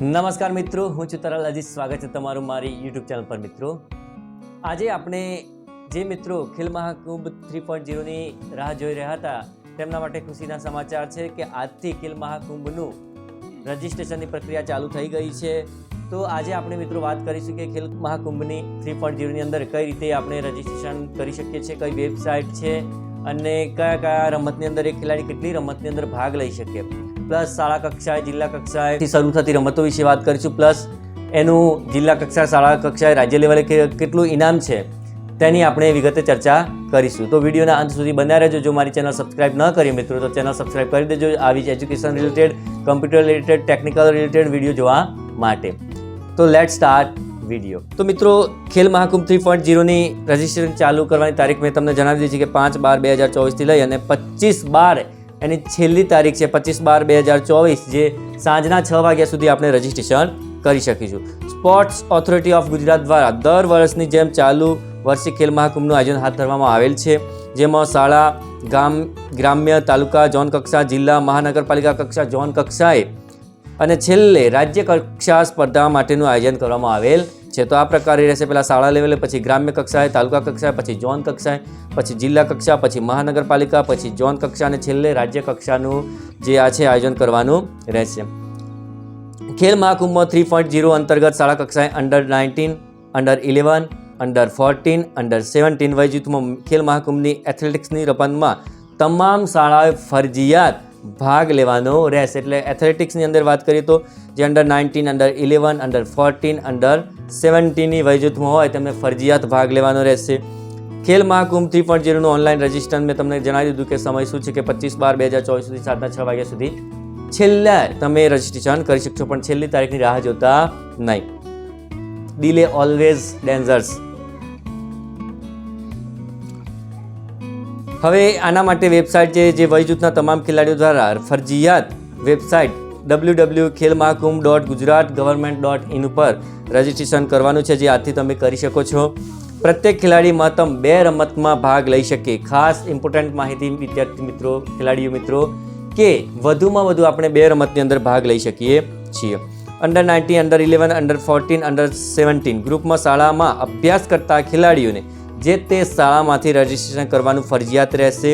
નમસ્કાર મિત્રો, હું છું તરલ અજી સ્વાગત છે તમારું મારી યુટ્યુબ ચેનલ પર મિત્રો. આજે આપણે જે મિત્રો ખેલ મહાકુંભ થ્રી પોઈન્ટ ઝીરોની રાહ જોઈ રહ્યા હતા, તેમના માટે ખુશીના સમાચાર છે કે આજથી ખેલ મહાકુંભનું રજિસ્ટ્રેશનની પ્રક્રિયા ચાલુ થઈ ગઈ છે. તો આજે આપણે મિત્રો વાત કરીશું કે ખેલ મહાકુંભની થ્રી પોઈન્ટ ઝીરોની અંદર કઈ રીતે આપણે રજિસ્ટ્રેશન કરી શકીએ છીએ, કઈ વેબસાઇટ છે અને કયા કયા રમતની અંદર એક ખેલાડી કેટલી રમતની અંદર ભાગ લઈ શકે. પ્લસ શાળા કક્ષાએ, જિલ્લા કક્ષાએથી શરૂ થતી રમતો વિશે વાત કરીશું. પ્લસ એનું જિલ્લા કક્ષા, શાળા કક્ષાએ રાજ્ય લેવલે કેટલું ઇનામ છે તેની આપણે વિગતે ચર્ચા કરીશું. તો વિડીયોના અંત સુધી બન્યા રહેજો. જો મારી ચેનલ સબસ્ક્રાઇબ ન કરી મિત્રો, તો ચેનલ સબસ્ક્રાઈબ કરી દેજો. આવી જ education related computer related technical related video જોવા માટે. તો લેટ સ્ટાર્ટ વીડિયો તો મિત્રો, ખેલ મહાકુંભ થ્રી પોઈન્ટ ઝીરોની રજિસ્ટ્રેશન ચાલુ કરવાની તારીખ મેં તમને જણાવી દીધી છે કે પાંચ બાર બે હજાર ચોવીસથી લઈ અને પચીસ બાર એની છેલ્લી તારીખ છે પચીસ બાર બે હજાર ચોવીસ, જે સાંજના છ વાગ્યા સુધી આપણે રજિસ્ટ્રેશન કરી શકીશું. સ્પોર્ટ્સ ઓથોરિટી ઓફ ગુજરાત દ્વારા દર વર્ષની જેમ ચાલુ વર્ષે ખેલ મહાકુંભનું આયોજન હાથ ધરવામાં આવેલ છે, જેમાં શાળા, ગામ, ગ્રામ્ય, તાલુકા, ઝોન કક્ષા, જિલ્લા, મહાનગરપાલિકા કક્ષા, ઝોન કક્ષાએ અને છેલ્લે રાજ્ય કક્ષા સ્પર્ધા માટેનું આયોજન કરવામાં આવેલ છે. તો આ પ્રકારે રહેશે. પહેલાં શાળા લેવલે, પછી ગ્રામ્ય કક્ષાએ, તાલુકા કક્ષાએ, પછી ઝોન કક્ષાએ, પછી જિલ્લા કક્ષા, પછી મહાનગરપાલિકા, પછી ઝોન કક્ષા અને છેલ્લે રાજ્ય કક્ષાનું જે આ છે આયોજન કરવાનું રહેશે. ખેલ મહાકુંભમાં થ્રી પોઈન્ટ ઝીરો અંતર્ગત શાળા કક્ષાએ under nineteen under eleven under fourteen under seventeen વયજૂથમાં Khel મહાકુંભની એથ્લેટિક્સની રમતમાં તમામ શાળાએ ફરજિયાત ભાગ લેવાનો રહેશે. એટલે એથ્લેટિક્સની અંદર વાત કરીએ તો જે under nineteen under eleven under fourteen under સેવન્ટીનની વયજૂથમાં હોય તેમને ફરજિયાત ભાગ લેવાનો રહેશે. ખેલ મહાકુંભ થ્રી પોઈન્ટ ઝીરોનું ઓનલાઈન રજિસ્ટર મેં તમને જણાવી દીધું કે સમય શું છે કે પચીસ બાર બે હજાર ચોવીસ સુધી સાતના છ વાગ્યા સુધી છેલ્લા તમે રજિસ્ટ્રેશન કરી શકશો, પણ છેલ્લી તારીખની રાહ જોતા નહીં. ડીલે ઓલવેઝ ડેન્ઝર્સ હવે આના માટે વેબસાઇટ છે જે વયજૂથના તમામ ખેલાડીઓ દ્વારા ફરજિયાત website W W Khel Mahakumbh dot Gujarat government dot in ઉપર રજિસ્ટ્રેશન કરવાનું છે, જે આથી તમે કરી શકો છો. પ્રત્યેક ખેલાડી મહત્તમ બે રમતમાં ભાગ લઈ શકે. ખાસ ઇમ્પોર્ટન્ટ માહિતી વિદ્યાર્થી મિત્રો, ખેલાડીઓ મિત્રો, કે વધુમાં વધુ આપણે બે રમતની અંદર ભાગ લઈ શકીએ છીએ. Under nineteen under eleven under fourteen under seventeen ગ્રુપમાં શાળામાં અભ્યાસ કરતા ખેલાડીઓને જે તે શાળામાંથી રજિસ્ટ્રેશન કરવાનું ફરજિયાત રહેશે.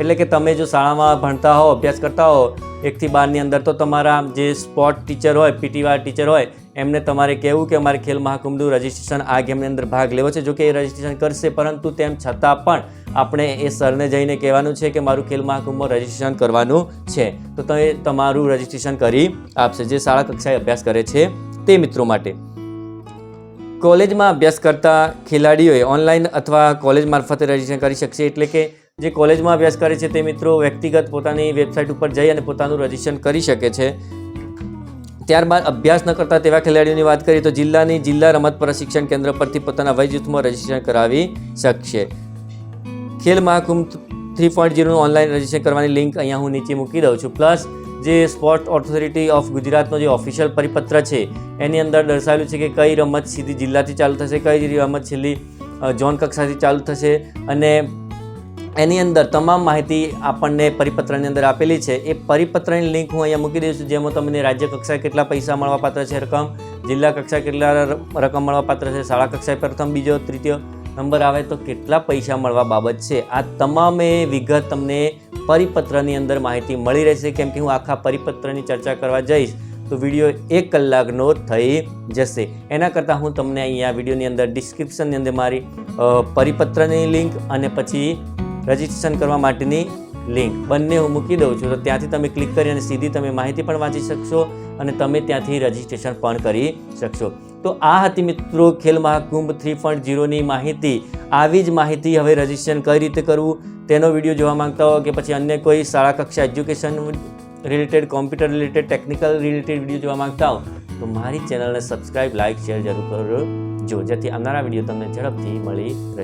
એટલે કે તમે જો શાળામાં ભણતા હો, અભ્યાસ કરતા હો, એકથી બારની અંદર તો તમારા જે સ્પોર્ટ ટીચર હોય પીટીવાળા ટીચર હોય, એમને તમારે કહેવું કે અમારે ખેલ મહાકુંભનું રજિસ્ટ્રેશન આ ગેમની અંદર ભાગ લેવો છે. જો કે એ રજિસ્ટ્રેશન કરશે, પરંતુ તેમ છતાં પણ આપણે એ સરને જઈને કહેવાનું છે કે મારું ખેલ મહાકુંભમાં રજિસ્ટ્રેશન કરવાનું છે. તો તમે તમારું રજિસ્ટ્રેશન કરી આપશે. જે શાળા કક્ષાએ અભ્યાસ કરે છે તે મિત્રો માટે. કોલેજમાં અભ્યાસ કરતા ખેલાડીઓએ ઓનલાઈન અથવા કોલેજ મારફતે રજીસ્ટ્રેશન કરી શકશે. એટલે કે જે કોલેજમાં અભ્યાસ કરે છે તે મિત્રો વ્યક્તિગત પોતાની વેબસાઇટ ઉપર જઈ અને પોતાનું રજીસ્ટ્રેશન કરી શકે છે. ત્યારબાદ અભ્યાસ ન કરતા તેવા ખેલાડીઓની વાત કરીએ તો જિલ્લાની જિલ્લા રમત પ્રશિક્ષણ કેન્દ્ર પરથી પોતાના વય જૂથમાં રજીસ્ટ્રેશન કરાવી શકશે. ખેલ મહાકુંભ થ્રી પોઈન્ટ જીરોનું ઓનલાઈન રજીસ્ટ્રેશન કરવાની લિંક અહીંયા હું નીચે મૂકી દઉં છું. પ્લસ જે સ્પોર્ટ ઓથોરિટી ઓફ ગુજરાતનો જે ઓફિશિયલ પરિપત્ર છે, એની અંદર દર્શાવેલું છે કે કઈ રમત સીધી જિલ્લાથી ચાલુ થશે, કઈ રમત છેલ્લી ઝોન કક્ષાથી ચાલુ થશે અને એની અંદર તમામ માહિતી આપણને પરિપત્રની અંદર આપેલી છે. એ પરિપત્રની લિંક હું અહીંયા મૂકી દઉં છું જેમાં તમને રાજ્ય કક્ષાએ કેટલા પૈસા મળવાપાત્ર છે રકમ, જિલ્લા કક્ષાએ કેટલા રકમ મળવાપાત્ર છે, શાળા કક્ષાએ પ્રથમ, બીજો તૃતીય નંબર આવે તો કેટલા પૈસા મળવા બાબત છે? આ તમામે વિગત તમને પરિપત્રની અંદર માહિતી મળી રહેશે. કેમ કે હું આખા પરિપત્રની ચર્ચા કરવા જઈશ, તો વીડિયો એક કલાકનો થઈ જશે. એના કરતાં હું તમને અહીંયા વિડીયોની અંદર ડિસ્ક્રિપ્શનની અંદર મારી પરિપત્રની લિંક અને પછી રજિસ્ટ્રેશન કરવા માટેની લિંક બંને હું મૂકી દઉં છું. તો ત્યાંથી તમે ક્લિક કરી અને સીધી તમે માહિતી પણ વાંચી શકશો અને તમે ત્યાંથી રજિસ્ટ્રેશન પણ કરી શકશો. તો આ હતી મિત્રો ખેલ મહાકુંભ થ્રી પોઈન્ટ ઝીરોની માહિતી. આવી જ માહિતી હવે રજિસ્ટ્રેશન કઈ રીતે કરવું તેનો વીડિયો જોવા માંગતા હો કે પછી અન્ય કોઈ શાળા કક્ષા education related computer related technical related video જોવા માંગતા હો તો મારી ચેનલને સબસ્ક્રાઇબ લાઇક શેર જરૂર કરજો જેથી આવનારા વીડિયો તમને ઝડપથી મળી રહે.